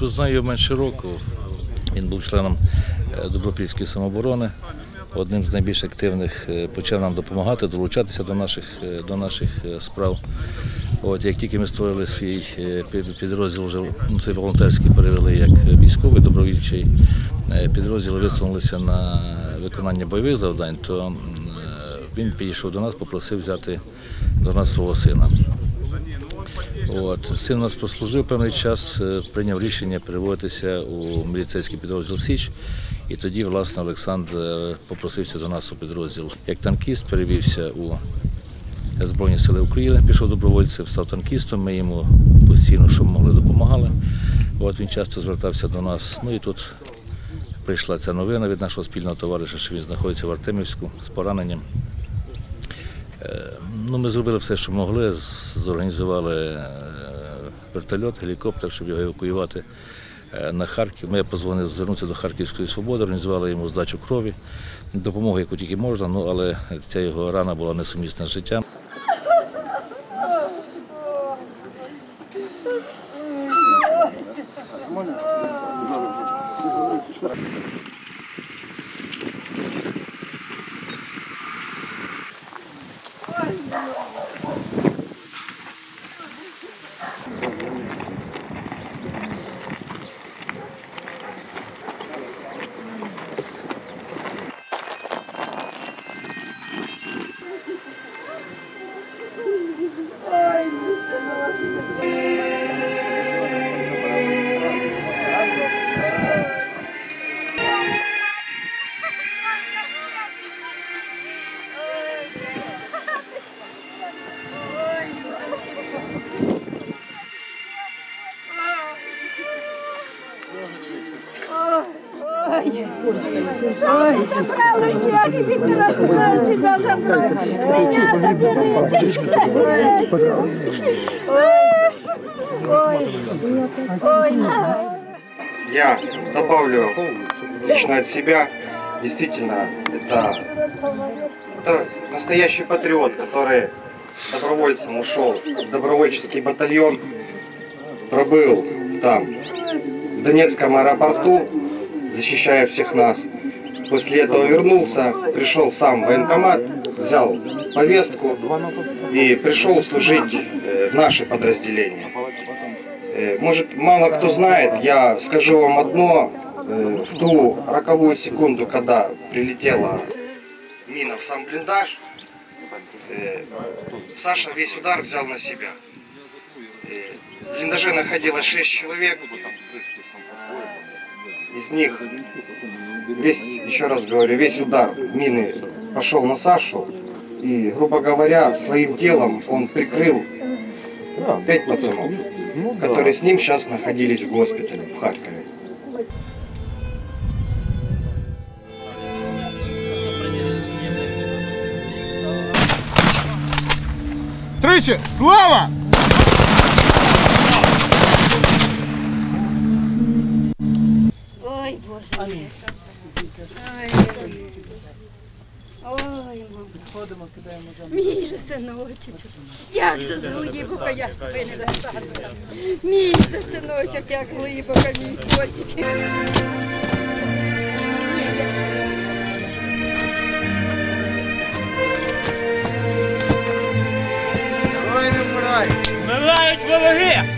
знаю його менше року. Він був членом е, Добропільської самооборони. Одним з найбільш активних е, почав нам допомагати, долучатися до наших, е, до наших справ. От, як тільки ми створили свій підрозділ, вже ну, цей волонтерський перевели як військовий добровільчий підрозділ, висунулися на виконання бойових завдань, то він підійшов до нас, попросив взяти до нас свого сина. От. Син у нас прослужив певний час, е, прийняв рішення переводитися у міліцейський підрозділ Січ. І тоді, власне, Олександр е, попросився до нас у підрозділ. Як танкіст перевівся у Збройні Сили України, пішов добровольцем, став танкістом. Ми йому постійно, що могли, допомагали. От він часто звертався до нас. Ну і тут прийшла ця новина від нашого спільного товариша, що він знаходиться в Артемівську з пораненням. Ну, ми зробили все, що могли. Зорганізували е, вертольот, гелікоптер, щоб його евакуювати е, на Харків. Ми позвонили звернутися до Харківської свободи, організували йому здачу крові, допомогу, яку тільки можна, ну але ця його рана була несумісна з життям. Лучше Виктора тебя забрать. Меня Ой, ой, Я добавлю лично от себя, действительно, это, это настоящий патриот, который добровольцем ушел в добровольческий батальон, пробыл там, в Донецком аэропорту, защищая всех нас. После этого вернулся, пришел сам в военкомат, взял повестку и пришел служить э, в наше подразделение. Э, Может, мало кто знает, я скажу вам одно. Э, В ту роковую секунду, когда прилетела мина в сам блиндаж, Саша весь удар взял на себя. В блиндаже находилось 6 человек. Из них весь, еще раз говорю, весь удар мины пошел на Сашу. И, грубо говоря, своим телом он прикрыл пять пацанов, которые с ним сейчас находились в госпитале в Харькове. Тричі! Слава! Боже. Ой, ой, мама. Мій же синочок. Як же з глибоко, я ж тебе не розказую. Мій же синочок, як глибоко, мій котичок. Ні, я ж- Вмирають вороги!